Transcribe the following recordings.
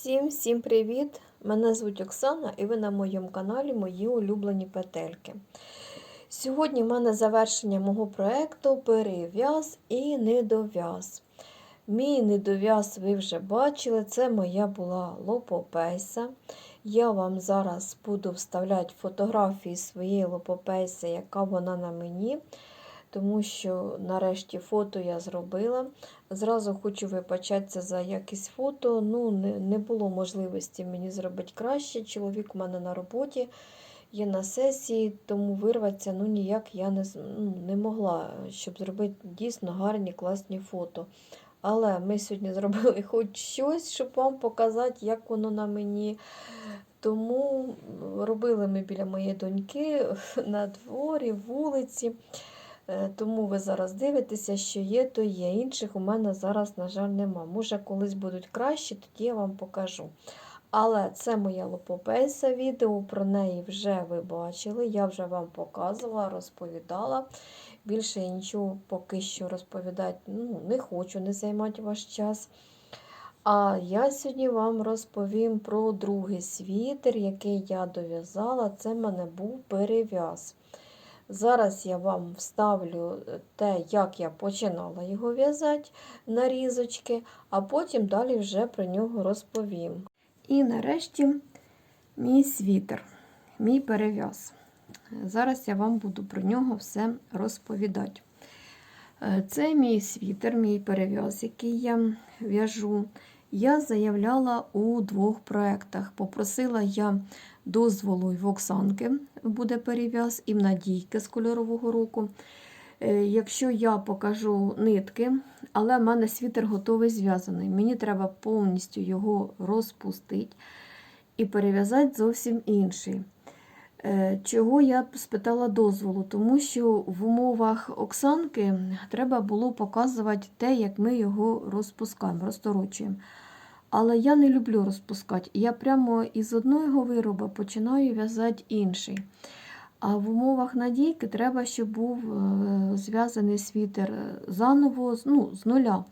Всім всім привіт! Мене звуть Оксана і ви на моєму каналі Мої улюблені петельки. Сьогодні в мене завершення мого проєкту перев'яз і недов'яз. Мій недов'яз ви вже бачили, це моя була лопопейса. Я вам зараз буду вставляти фотографії своєї лопопейси, яка вона на мені. Тому що нарешті фото я зробила. Зразу хочу вибачатися за якість фото. Ну, не, було можливості мені зробити краще. Чоловік у мене на роботі є на сесії, тому вирватися ну, ніяк я не, ну, не могла, щоб зробити дійсно гарні, класні фото. Але ми сьогодні зробили хоч щось, щоб вам показати, як воно на мені. Тому робили ми біля моєї доньки на дворі, вулиці. Е, Тому ви зараз дивитеся, що є, то є. Інших у мене зараз, на жаль, нема. Може, колись будуть кращі, тоді я вам покажу. Але це моя лопопейса відео, про неї вже ви бачили. Я вже вам показувала, розповідала. Більше я нічого поки що розповідати ну, не хочу, не займати ваш час. А я сьогодні вам розповім про другий світер, який я дов'язала. Це в мене був перев'яз. Зараз я вам вставлю те, як я починала його в'язати нарізочки, а потім далі вже про нього розповім. І нарешті мій світер, мій перев'яз. Зараз я вам буду про нього все розповідати. Це мій світер, мій перев'яз, який я в'яжу. Я заявляла у двох проєктах. Попросила я дозволу в Оксанки буде перев'яз, і в Надійки з кольорового року. Якщо я покажу нитки, але в мене світер готовий зв'язаний, мені треба повністю його розпустити і перев'язати зовсім інший. Чого я спитала дозволу? Тому що в умовах Оксанки треба було показувати те, як ми його розпускаємо, розторочуємо. Але я не люблю розпускати. Я прямо із одного вироба починаю в'язати інший. А в умовах надійки треба, щоб був зв'язаний світер заново ну, з нуля.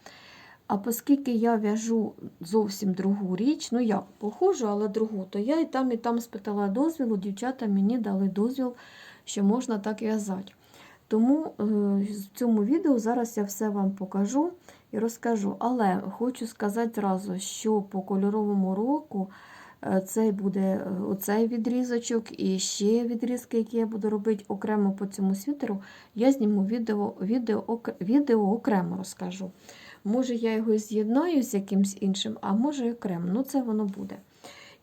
А оскільки я в'яжу зовсім другу річ, ну як похожу, але другу, то я і там, і там спитала дозвілу, дівчата мені дали дозвіл, що можна так в'язати. Тому в цьому відео зараз я все вам покажу і розкажу. Але хочу сказати зразу, що по кольоровому року цей буде оцей відрізочок і ще відрізки, які я буду робити окремо по цьому світеру, я зніму відео, відео, відео окремо розкажу. Може, я його з'єднаю з якимсь іншим, а може окремо. Ну, це воно буде.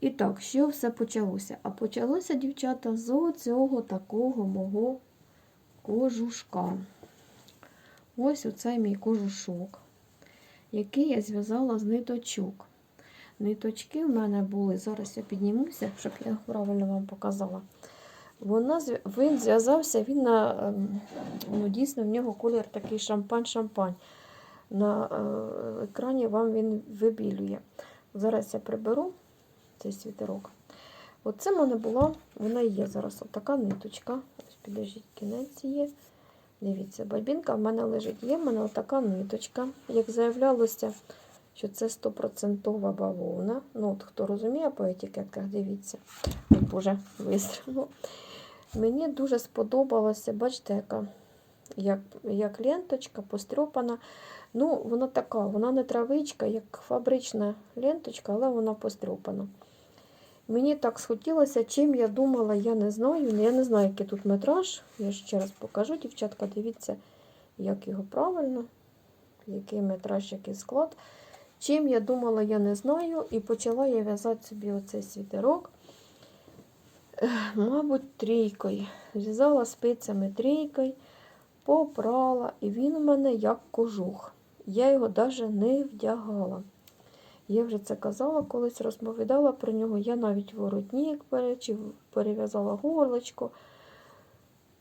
І так, що все почалося? А почалося, дівчата, з цього такого мого кожушка. Ось оцей мій кожушок, який я зв'язала з ниточок. Ниточки в мене були, зараз я піднімуся, щоб я правильно вам показала. Вона, Він зв'язався, він на, ну, дійсно в нього колір такий шампань-шампань на е, екрані вам він вибілює. Зараз я приберу цей світерок. Оце в мене була, вона є зараз отака ниточка. Ось підожіть, кінець є. Дивіться, бабінка в мене лежить. Є в мене отака ниточка. Як заявлялося, що це 100% бавовна. Ну, от Хто розуміє по етикетках, дивіться. Ой, Боже, вистріло. Мені дуже сподобалося, бачите, яка як як ленточка пострьопана. Ну, вона така, вона не травичка, як фабрична ленточка, але вона пострьопана. Мені так схотілося, чим я думала, я не знаю. Я не знаю, який тут метраж. Я ще раз покажу, дівчатка, дивіться, як його правильно, який метраж, який склад. Чим я думала, я не знаю. І почала я в'язати собі оцей світерок. Мабуть, трійкою. Зв'язала спицями трійкою, попрала, і він у мене як кожух. Я його навіть не вдягала. Я вже це казала, колись розповідала про нього. Я навіть воротник перев'язала горлочко.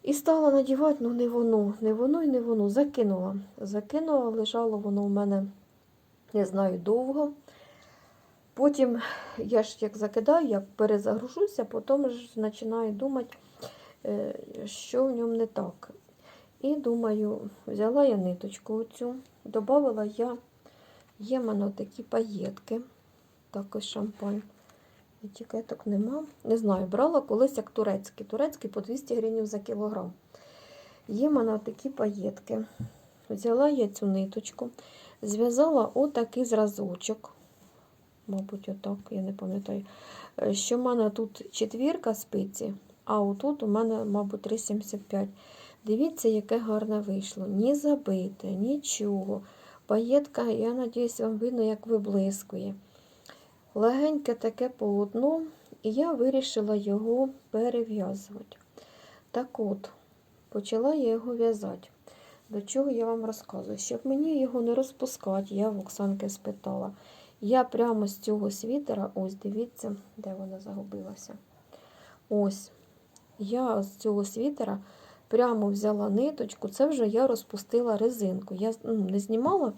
І стала надівати, ну не воно, не воно і не воно. Закинула. Закинула, лежало воно у мене, не знаю, довго. Потім я ж як закидаю, як перезагружуся, потім ж починаю думати, е, що в ньому не так. І думаю, взяла я ниточку оцю, додала я, є в мене такі паєтки. також шампань. Етикеток нема. Не знаю, брала колись як турецький. Турецький по 200 гривень за кілограм. Є в мене такі паєтки. Взяла я цю ниточку, зв'язала отакий зразочок. Мабуть, отак, я не пам'ятаю. Е, Що в мене тут четвірка спиці, а отут у мене, мабуть, 3,75. Дивіться, яке гарне вийшло. Ні забите, нічого. Паєтка, я надіюсь, вам видно, як виблискує. Легеньке таке полотно, і я вирішила його перев'язувати. Так от, почала я його в'язати. До чого я вам розказую? Щоб мені його не розпускати, я в Оксанки спитала. Я прямо з цього світера, ось дивіться, де вона загубилася. Ось. Я з цього світера прямо взяла ниточку, це вже я розпустила резинку. Я ну, не знімала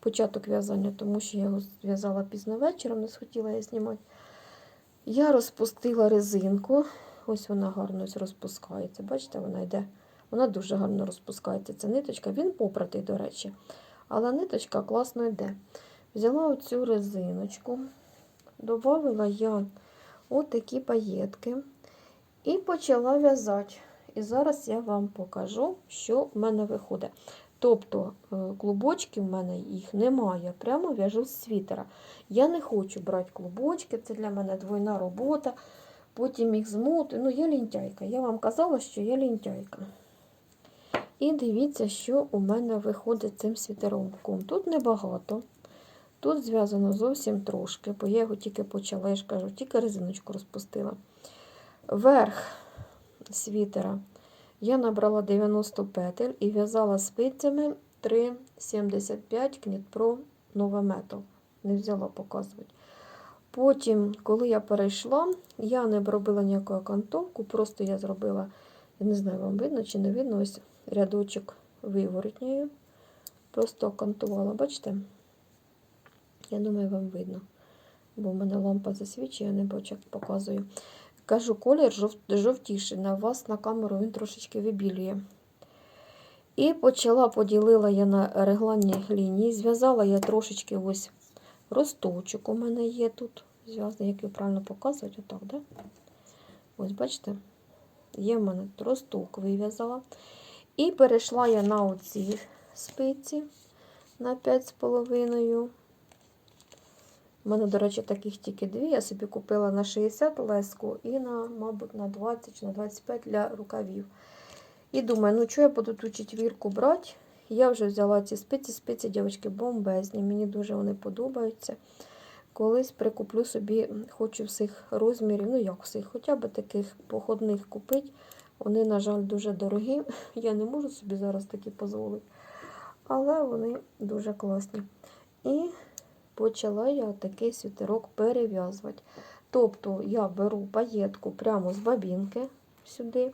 початок в'язання, тому що я його в'язала пізно вечором, не схотіла я знімати. Я розпустила резинку, ось вона гарно розпускається. Бачите, вона йде. Вона дуже гарно розпускається. Ця ниточка, він попратий, до речі. Але ниточка класно йде. Взяла оцю резиночку, додала я отакі паєтки і почала в'язати. І зараз я вам покажу, що в мене виходить. Тобто е, клубочків в мене їх немає. Прямо в'яжу з світера. Я не хочу брати клубочки, це для мене двойна робота. Потім їх змотую. Ну, я лінтяйка. Я вам казала, що я лінтяйка. І дивіться, що у мене виходить цим світеромком. Тут небагато. Тут зв'язано зовсім трошки, бо я його тільки почала, я ж кажу, тільки резиночку розпустила. Верх світера я набрала 90 петель і в'язала спицями 3,75 Кнітпро Metal. Не взяла показувати. Потім, коли я перейшла, я не робила ніяку окантовку, просто я зробила, я не знаю, вам видно чи не видно, ось рядочок виворотньою. Просто окантувала, бачите? Я думаю, вам видно. Бо в мене лампа засвічує, я не бачу, як показую. Кажу, колір жов... жовтіший. На вас на камеру він трошечки вибілює. І почала, поділила я на регланні лінії. Зв'язала я трошечки ось росточок у мене є тут. Зв'язаний, як його правильно показувати, отак, да? Ось, бачите? Є в мене росток вив'язала. І перейшла я на оці спиці на 5,5. У мене, до речі, таких тільки дві. Я собі купила на 60 леску і на, мабуть, на 20 чи на 25 для рукавів. І думаю, ну що я буду ту четвірку брати? Я вже взяла ці спиці, спиці, дівчатки, бомбезні. Мені дуже вони подобаються. Колись прикуплю собі, хочу всіх розмірів, ну як всіх, хоча б таких походних купити. Вони, на жаль, дуже дорогі. Я не можу собі зараз такі дозволити. Але вони дуже класні. І почала я такий світерок перев'язувати. Тобто я беру паєтку прямо з бабінки сюди.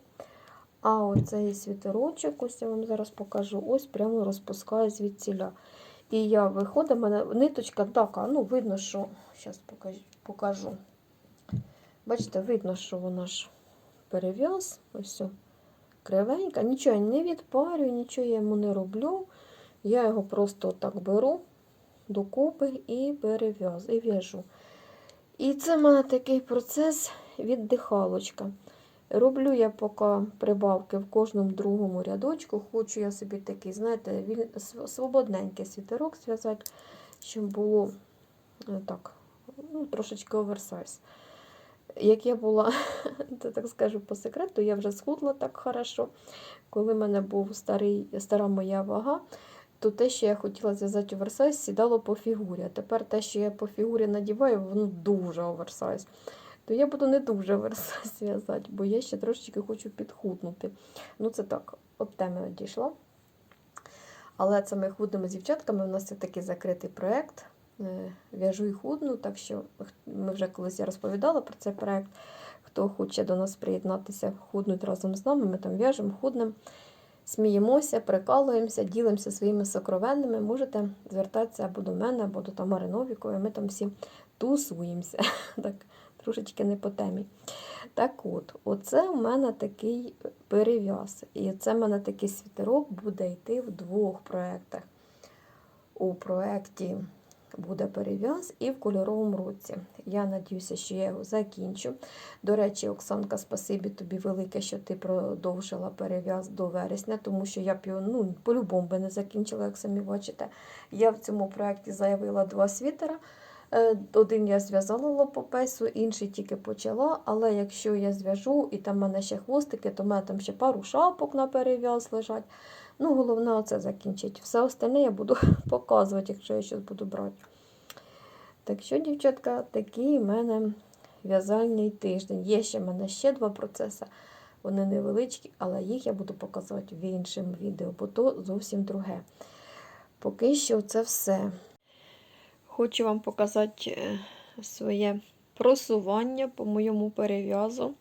А оцей світерочок, ось я вам зараз покажу, ось прямо розпускаю звідціля. І я виходить, в мене ниточка така, ну, видно, що. Зараз покажу. Бачите, видно, що вона ж перев'яз. Ось. Кривенька. Нічого я не відпарюю, нічого я йому не роблю. Я його просто так беру докупи і перев'яз, і в'яжу. І це в мене такий процес віддихалочка. Роблю я поки прибавки в кожному другому рядочку. Хочу я собі такий, знаєте, свободненький світерок зв'язати, щоб було е, так, ну, трошечки оверсайз. Як я була, то так скажу по секрету, я вже схудла так хорошо. Коли в мене був старий, стара моя вага, то те, що я хотіла зв'язати оверсайз, сідало по фігурі. А тепер те, що я по фігурі надіваю, воно дуже оверсайз. То я буду не дуже оверсайз зв'язати, бо я ще трошечки хочу підхуднути. Ну, це так, от теми одійшла. Але це ми худними з дівчатками. У нас це такий закритий проєкт. Е, В'яжу і худну, так що ми вже колись я розповідала про цей проєкт. Хто хоче до нас приєднатися, худнуть разом з нами, ми там в'яжемо, худнемо, сміємося, прикалуємося, ділимося своїми сокровенними. Можете звертатися або до мене, або до Тамари Новікової. Ми там всі тусуємося. Так, трошечки не по темі. Так от, оце у мене такий перев'яз. І це в мене такий світерок буде йти в двох проєктах. У проєкті буде перев'яз і в кольоровому році. Я надіюся, що я його закінчу. До речі, Оксанка, спасибі тобі велике, що ти продовжила перев'яз до вересня, тому що я б його ну, по-любому би не закінчила, як самі бачите. Я в цьому проєкті заявила два світера. Е, Один я зв'язала лопопесу, інший тільки почала. Але якщо я зв'яжу і там в мене ще хвостики, то в мене там ще пару шапок на перев'яз лежать. Ну, головне, оце закінчити. Все остальне я буду показувати, якщо я щось буду брати. Так що, дівчатка, такий в мене в'язальний тиждень. Є ще в мене ще два процеси. Вони невеличкі, але їх я буду показувати в іншому відео, бо то зовсім друге. Поки що це все. Хочу вам показати е, своє просування по моєму перев'язу.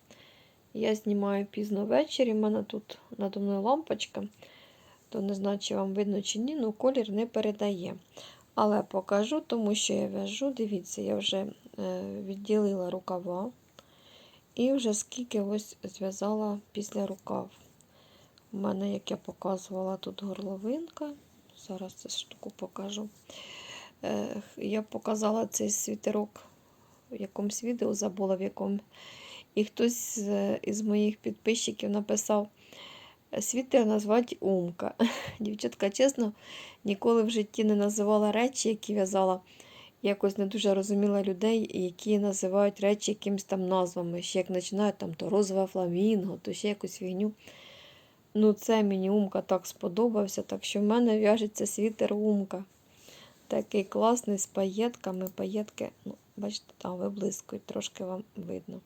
Я знімаю пізно ввечері, в мене тут надо мною лампочка, то не знаю, чи вам видно чи ні, але колір не передає. Але покажу, тому що я в'яжу. Дивіться, я вже е, відділила рукава і вже скільки ось зв'язала після рукав. У мене, як я показувала, тут горловинка. Зараз цю штуку покажу. Е, Я показала цей світерок в якомусь відео, забула в якому. І хтось з- із моїх підписчиків написав світер назвати Умка. Дівчатка, чесно, ніколи в житті не називала речі, які в'язала. Якось не дуже розуміла людей, які називають речі якимись там назвами. Ще як починають там то розове фламінго, то ще якусь фігню. Ну, це мені Умка так сподобався, так що в мене в'яжеться світер Умка. Такий класний з паєтками. Паєтки, ну, бачите, там виблискують, трошки вам видно.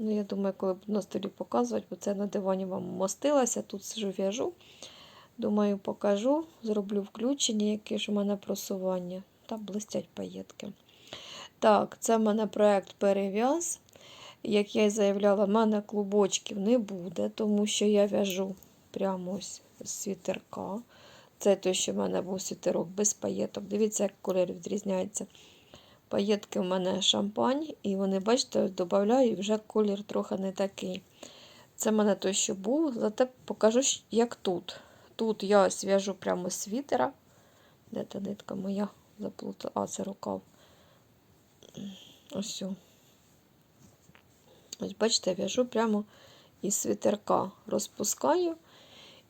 Ну, я думаю, коли буду на столі показувати, бо це на дивані вам мостилася, тут сижу в'яжу. Думаю, покажу, зроблю включення, яке ж у мене просування. Та блистять паєтки. Так, це в мене проєкт перев'яз. Як я і заявляла, в мене клубочків не буде, тому що я в'яжу прямо ось з світерка. Це той, що в мене був світерок без паєток. Дивіться, як кольор відрізняється. Паєтки в мене шампань, і вони, бачите, додаю, і вже колір трохи не такий. Це в мене той, що був, зате покажу, як тут. Тут я ось в'яжу прямо з світера. Де та нитка моя заплутала? А, це рукав. Ось. Ось, бачите, в'яжу прямо із світерка. Розпускаю.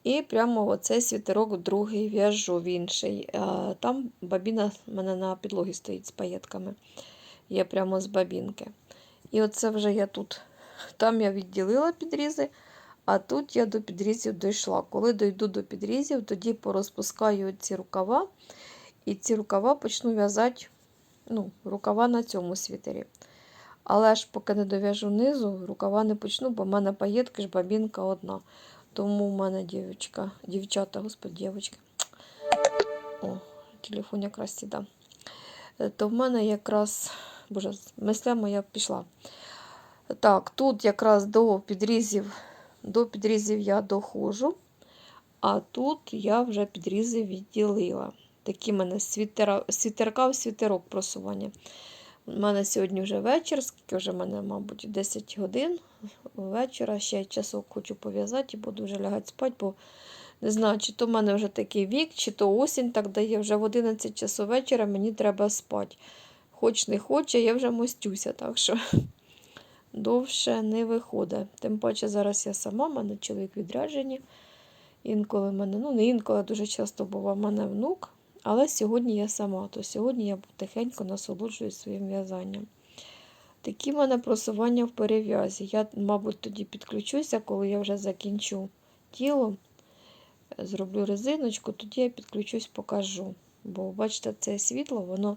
І прямо оцей світерок другий в'яжу в інший. Там бабіна в мене на підлогі стоїть з паєтками. Я прямо з бабінки. І оце вже я тут. Там я відділила підрізи, а тут я до підрізів дійшла. Коли дойду до підрізів, тоді порозпускаю ці рукава. І ці рукава почну в'язати ну, рукава на цьому світері. Але ж поки не дов'яжу низу, рукава не почну, бо в мене паєтки ж бабінка одна. Тому в мене дівчинка, дівчата, господи, дівчатки. О, телефон якраз сіда. Е, То в мене якраз, боже, мисля моя пішла. Так, тут якраз до підрізів, до підрізів я доходжу, а тут я вже підрізи відділила. Такі в мене світерка в світерок просування. У мене сьогодні вже вечір, скільки вже в мене, мабуть, 10 годин вечора. Ще часок хочу пов'язати і буду вже лягати спати, бо не знаю, чи то в мене вже такий вік, чи то осінь так дає. Вже в 11 часу вечора мені треба спати. Хоч не хоче, я вже мостюся, так що довше не виходить. Тим паче зараз я сама, в мене чоловік відряджені. Інколи в мене, ну не інколи дуже часто бував в мене внук. Але сьогодні я сама, то сьогодні я тихенько насолоджуюсь своїм в'язанням. Такі в мене просування в перев'язі. Я, мабуть, тоді підключуся, коли я вже закінчу тіло, зроблю резиночку, тоді я підключусь, покажу. Бо, бачите, це світло, воно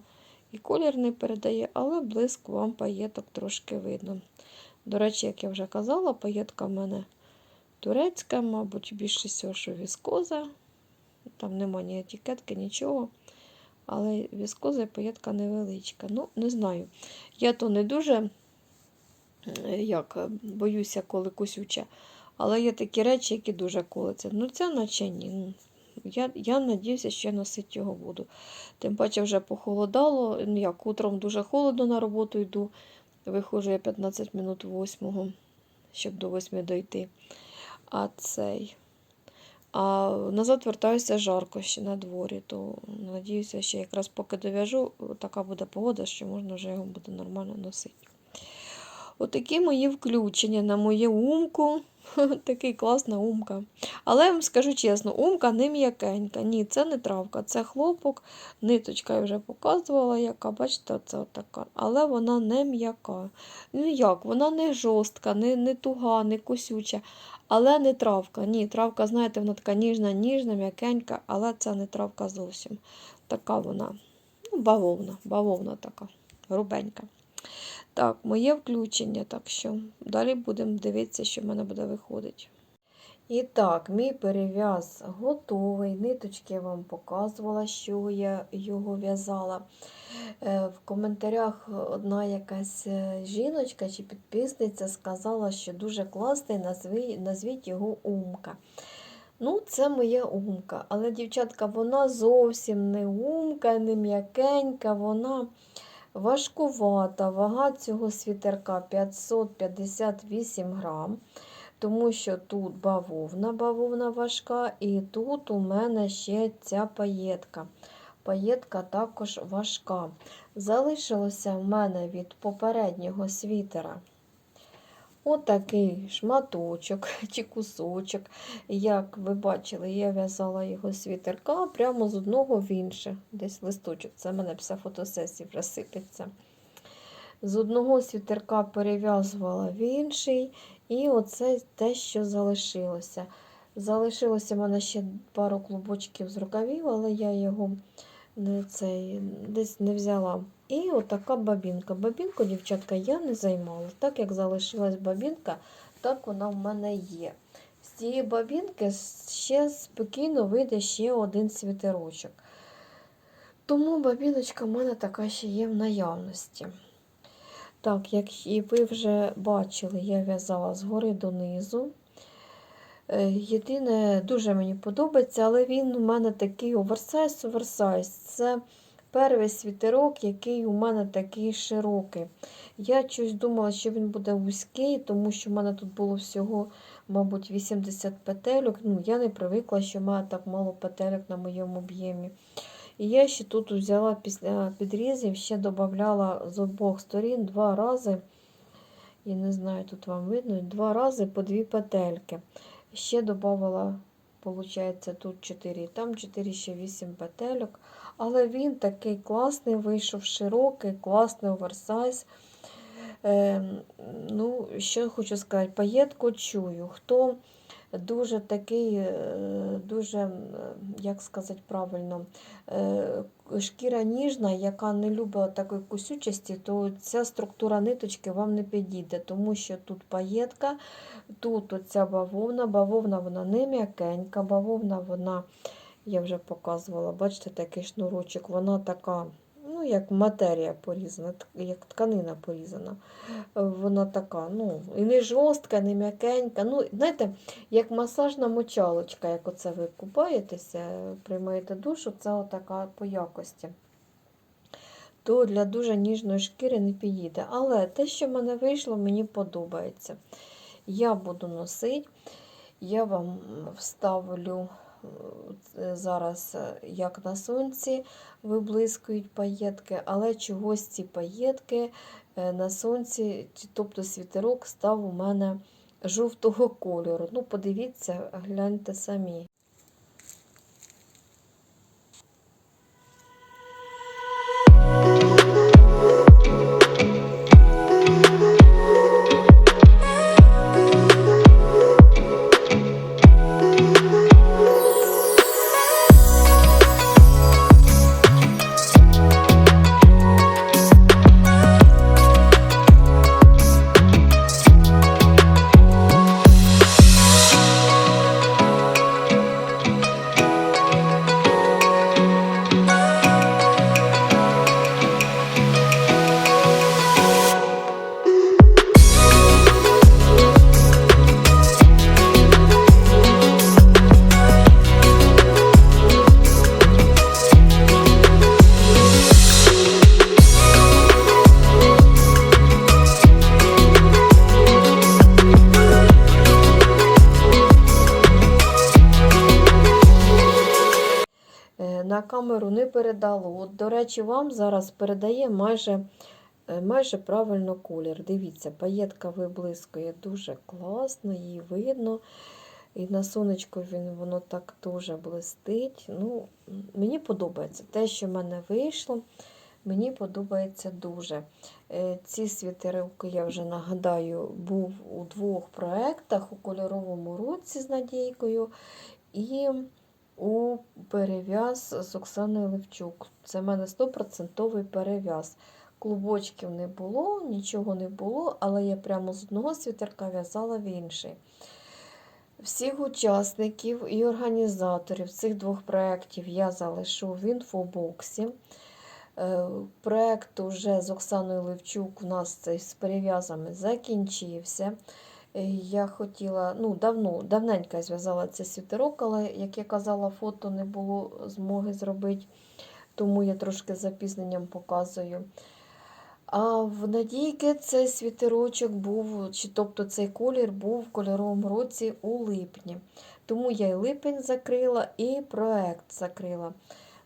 і колір не передає, але блиск вам паєток трошки видно. До речі, як я вже казала, паєтка в мене турецька, мабуть, більше всього, що віскоза. Там нема ні етикетки, нічого. Але віскоза і невеличка. Ну, не знаю. Я то не дуже як, боюся, коли кусюча. Але є такі речі, які дуже колиться. Ну, це наче ні. Я, я надіюся, що я носити його буду. Тим паче вже похолодало. Ну, Як утром дуже холодно на роботу йду. Виходжу я 15 минут 8, щоб до 8 дойти. А цей. А назад вертаюся жарко ще на дворі, то надіюся, що якраз поки дов'яжу, така буде погода, що можна вже його буде нормально носити. Отакі мої включення на мою умку. Такий класна умка. Але вам скажу чесно, умка не м'якенька. Ні, це не травка, це хлопок. Ниточка я вже показувала, яка, бачите, це така. Але вона не м'яка. Ну як, вона не жорстка, не, не туга, не косюча. Але не травка. Ні, травка, знаєте, вона така ніжна, ніжна, м'якенька, але це не травка зовсім. Така вона. Ну, бавовна, бавовна така, грубенька. Так, моє включення, так що далі будемо дивитися, що в мене буде виходити. І так, мій перев'яз готовий. Ниточки я вам показувала, що я його в'язала. Е, В коментарях одна якась е, жіночка чи підписниця сказала, що дуже класний, назвіть його Умка. Ну, це моя умка. Але, дівчатка, вона зовсім не умка, не м'якенька, вона важкувата. Вага цього світерка 558 грам, тому що тут бавовна, бавовна важка, і тут у мене ще ця паєтка. Паєтка також важка. Залишилося в мене від попереднього світера отакий шматочок чи кусочок. Як ви бачили, я в'язала його світерка прямо з одного в інше. Десь листочок, це в мене після фотосесії вже сипеться. З одного світерка перев'язувала в інший, і оце те, що залишилося. Залишилося в мене ще пару клубочків з рукавів, але я його не цей, десь не взяла. І отака бабінка. Бабінку, дівчатка, я не займала. Так як залишилась бабінка, так вона в мене є. З цієї бабінки ще спокійно вийде ще один світерочок. Тому бабіночка в мене така ще є в наявності. Так, як і ви вже бачили, я в'язала згори донизу. Е, єдине, дуже мені подобається, але він у мене такий оверсайз, оверсайз. Це перший світерок, який у мене такий широкий. Я щось думала, що він буде вузький, тому що в мене тут було всього, мабуть, 80 петельок. Ну, Я не привикла, що мене так мало петельок на моєму об'ємі. І я ще тут взяла після підрізів, ще додавала з обох сторін два рази. І не знаю, тут вам видно, два рази по дві петельки. Ще додавала, виходить, тут 4, там 4, ще 8 петельок. Але він такий класний, вийшов широкий, класний оверсайз. Е, ну, Що хочу сказати, паєтку чую. Хто дуже такий, е, дуже, як сказати правильно, е, шкіра ніжна, яка не любить такої кусючості, то ця структура ниточки вам не підійде, тому що тут паєтка, тут оця бавовна, бавовна вона не м'якенька, бавовна вона, я вже показувала, бачите, такий шнурочок, вона така ну, як матерія порізана, як тканина порізана. Вона така, ну, і не жорстка, не м'якенька. Ну, знаєте, як масажна мочалочка, як оце ви купаєтеся, приймаєте душу, це отака по якості. То для дуже ніжної шкіри не підійде. Але те, що в мене вийшло, мені подобається. Я буду носити, я вам вставлю Е, зараз, е, як на сонці, виблискують паєтки, але чогось ці паєтки е, на сонці, тобто світерок став у мене жовтого кольору. Ну, подивіться, гляньте самі. Передало. От, до речі, вам зараз передає майже, е, майже правильно колір. Дивіться, паєтка виблискує дуже класно, її видно. І на сонечку він, воно так дуже блистить. Ну, мені подобається. Те, що в мене вийшло, мені подобається дуже. Е, Ці світерилки, я вже нагадаю, був у двох проєктах у кольоровому році з Надійкою і у перев'яз з Оксаною Левчук. Це в мене 100% перев'яз. Клубочків не було, нічого не було, але я прямо з одного світерка в'язала в інший. Всіх учасників і організаторів цих двох проєктів я залишу в інфобоксі. Е, Проєкт уже з Оксаною Левчук у нас з перев'язами закінчився. Е, Я хотіла, ну, давно, давненько я зв'язала цей світерок, але, як я казала, фото не було змоги зробити, тому я трошки запізненням показую. А в Надійки цей світерочок був, чи тобто цей колір був в кольоровому році у липні. Тому я і липень закрила, і проект закрила.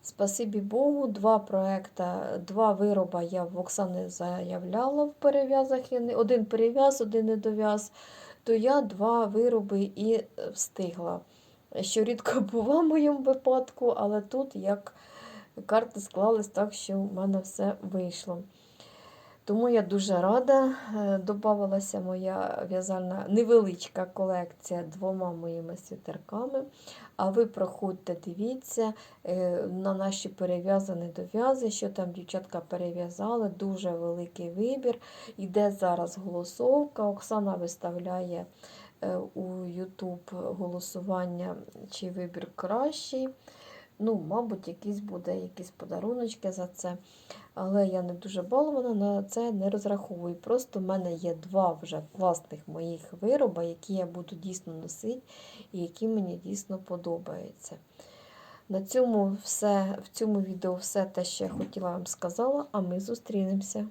Спасибі Богу, два проекта, два вироби я в Оксани заявляла в перев'язах. Один перев'яз, один недов'яз, то я два вироби і е, встигла. Що рідко бува в моєму випадку, але тут як карти склались так, що в мене все вийшло. Тому я дуже рада. Е, Добавилася моя в'язальна невеличка колекція двома моїми світерками. А ви проходьте, дивіться е, на наші перев'язані дов'язи, що там дівчатка перев'язали. Дуже великий вибір. Іде зараз голосовка. Оксана виставляє е, у YouTube голосування, чий вибір кращий. Ну, мабуть, якісь буде якісь подаруночки за це. Але я не дуже балована, на це не розраховую. Просто в мене є два вже класних моїх вироби, які я буду дійсно носити і які мені дійсно подобаються. На цьому все, в цьому відео все те, що я хотіла вам сказала, а ми зустрінемося.